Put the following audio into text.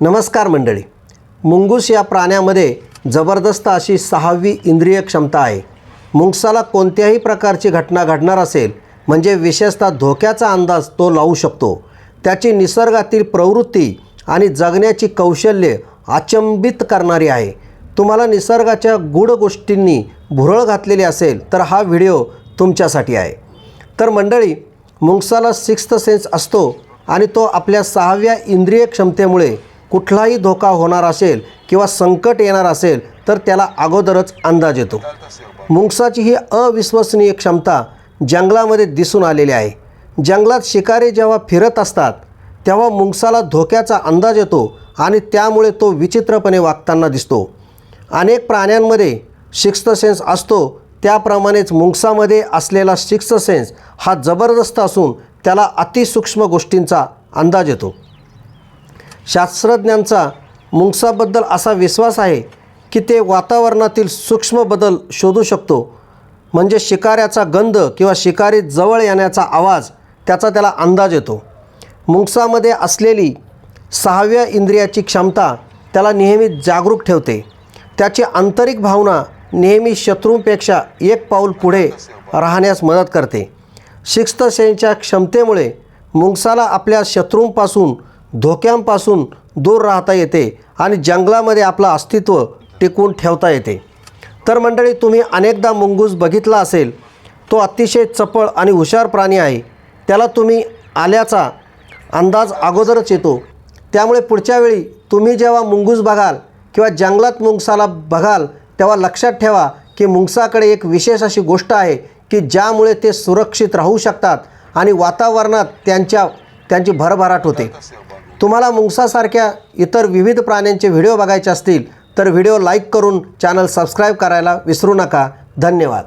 नमस्कार मंडळी. मुंगूस या प्राण्यामध्ये जबरदस्त अशी सहावी इंद्रिय क्षमता आहे. मुंगसाला कोणत्याही प्रकारची घटना घडणार असेल म्हणजे विशेषतः धोक्याचा अंदाज तो लावू शकतो. त्याची निसर्गातील प्रवृत्ती आणि जगण्याची कौशल्ये अचंबित करणारी आहे. तुम्हाला निसर्गाच्या गूढ गोष्टींनी भुरळ घातलेली असेल तर हा व्हिडिओ तुमच्यासाठी आहे. तर मंडळी मुंगसाला सिक्स्थ सेन्स असतो आणि तो आपल्या सहाव्या इंद्रिय क्षमतेमुळे कुठलाही धोका होणार असेल किंवा संकट येणार असेल तर त्याला अगोदरच अंदाज येतो. मुंगसाची ही अविश्वसनीय क्षमता जंगलामध्ये दिसून आलेली आहे. जंगलात शिकारी जेव्हा फिरत असतात तेव्हा मुंगसाला धोक्याचा अंदाज येतो आणि त्यामुळे तो विचित्रपणे वागताना दिसतो. अनेक प्राण्यांमध्ये सिक्स्थ सेन्स असतो. त्याप्रमाणेच मुंगसामध्ये असलेला सिक्स्थ सेन्स हा जबरदस्त असून त्याला अतिसूक्ष्म गोष्टींचा अंदाज येतो. शास्त्रज्ञांचा मुंगसाबद्दल असा विश्वास आहे की ते वातावरणातील सूक्ष्म बदल शोधू शकतो. म्हणजे शिकाऱ्याचा गंध किंवा शिकारी जवळ येण्याचा आवाज त्याचा त्याला अंदाज येतो. मुंगसामध्ये असलेली सहाव्या इंद्रियाची क्षमता त्याला नेहमी जागरूक ठेवते. त्याची आंतरिक भावना नेहमी शत्रूंपेक्षा एक पाऊल पुढे राहण्यास मदत करते. शिक्स्तसेनच्या क्षमतेमुळे मुंगसाला आपल्या शत्रूंपासून धोक्यांपासून दूर राहता येते आणि जंगलामध्ये आपलं अस्तित्व टिकवून ठेवता येते. तर मंडळी तुम्ही अनेकदा मुंगूस बघितला असेल तो अतिशय चपळ आणि हुशार प्राणी आहे. त्याला तुम्ही आल्याचा अंदाज अगोदरच येतो. त्यामुळे पुढच्या वेळी तुम्ही जेव्हा मुंगूस बघाल किंवा जंगलात मुंगसाला बघाल तेव्हा लक्षात ठेवा की मुंगसाकडे एक विशेष अशी गोष्ट आहे की ज्यामुळे ते सुरक्षित राहू शकतात आणि वातावरणात त्यांच्या त्यांची भरभराट होते. तुम्हाला मुंगसासारख्या इतर विविध प्राण्यांचे व्हिडिओ बघायचे असतील तर व्हिडिओ लाईक करून चॅनल सबस्क्राईब करायला विसरू नका. धन्यवाद.